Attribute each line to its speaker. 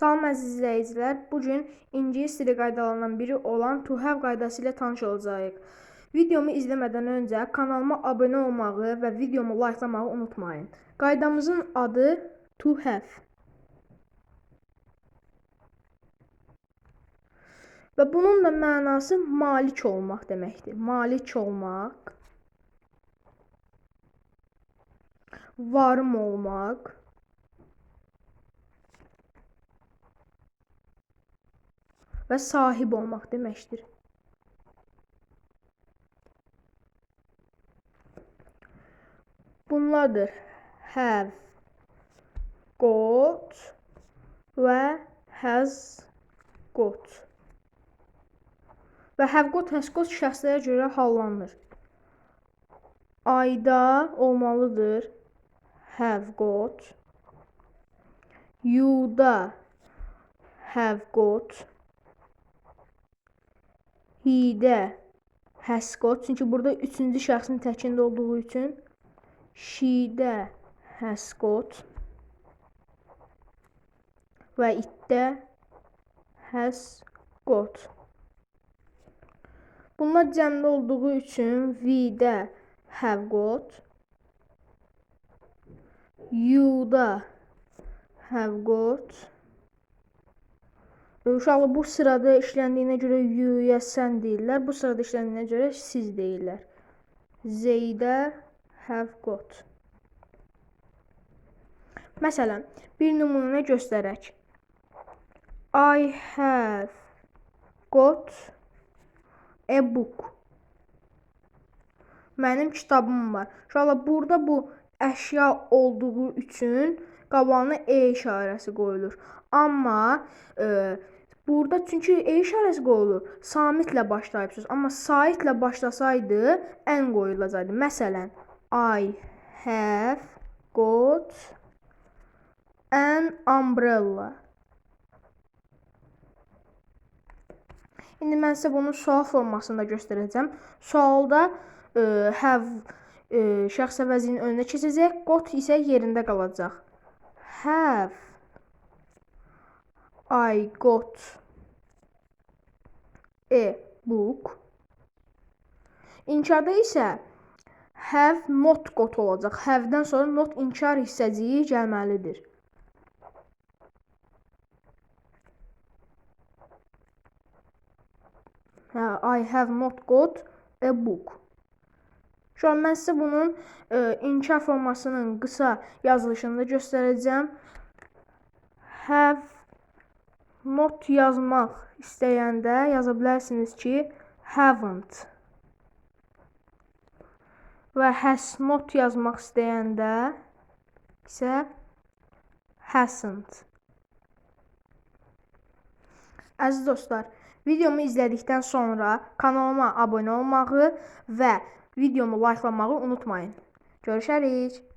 Speaker 1: Salam əziz izləyicilər. Bu gün ingilis dili qaydalarından biri olan to have qaydası ilə tanış olacağıq. Videomu izləmədən öncə kanalıma abunə olmağı və videomu like'lamağı unutmayın. Qaydamızın adı to have. Və bunun da mənası malik olmaq deməkdir. Malik olmaq, varım olmaq, və sahib olmaq deməkdir. Bunlardır have, got və has got. Və have got, has got şəxslərə görə hallanır. Ayda olmalıdır have got. You'da have got. He'də has got. Çünki burada üçüncü şəxsin təkində olduğu üçün she'də has got və itdə has got. Bunlar cəmdə olduğu üçün we'də have got, you'da have got. Uşaqlar bu sırada işləndiyinə görə you'ya sən deyirlər. Bu sırada işləndiyinə görə siz deyirlər. Zeydə have got. Məsələn, bir nümunə göstərək. I have got a book. Mənim kitabım var. Uşaqlar burada bu əşya olduğu üçün qabağına e işarəsi qoyulur. Amma e, burada çünki e işarəsi qoyulur. Samitlə başlayıbsınız. Amma saitlə başlasaydı ən qoyulacaqdı. Məsələn, I have got an umbrella. İndi mən sizə bunu sual formasında göstərəcəm. Sualda e, have e, şəxs əvəzinin önünə keçəcək, got isə yerində qalacaq. Have I got a book? İnkarda isə have not got olacaq. Have-dən sonra not inkar hissəciyi gəlməlidir. Hə, I have not got a book. Şu an mən sizə bunun e, inkar formasının qısa yazılışını da göstərəcəm. Have not yazmaq istəyəndə yaza bilərsiniz ki, haven't. Və has not yazmaq istəyəndə isə hasn't. Əziz dostlar, videomu izlədikdən sonra kanalıma abunə olmağı və videomu layiqlamağı unutmayın. Görüşərik.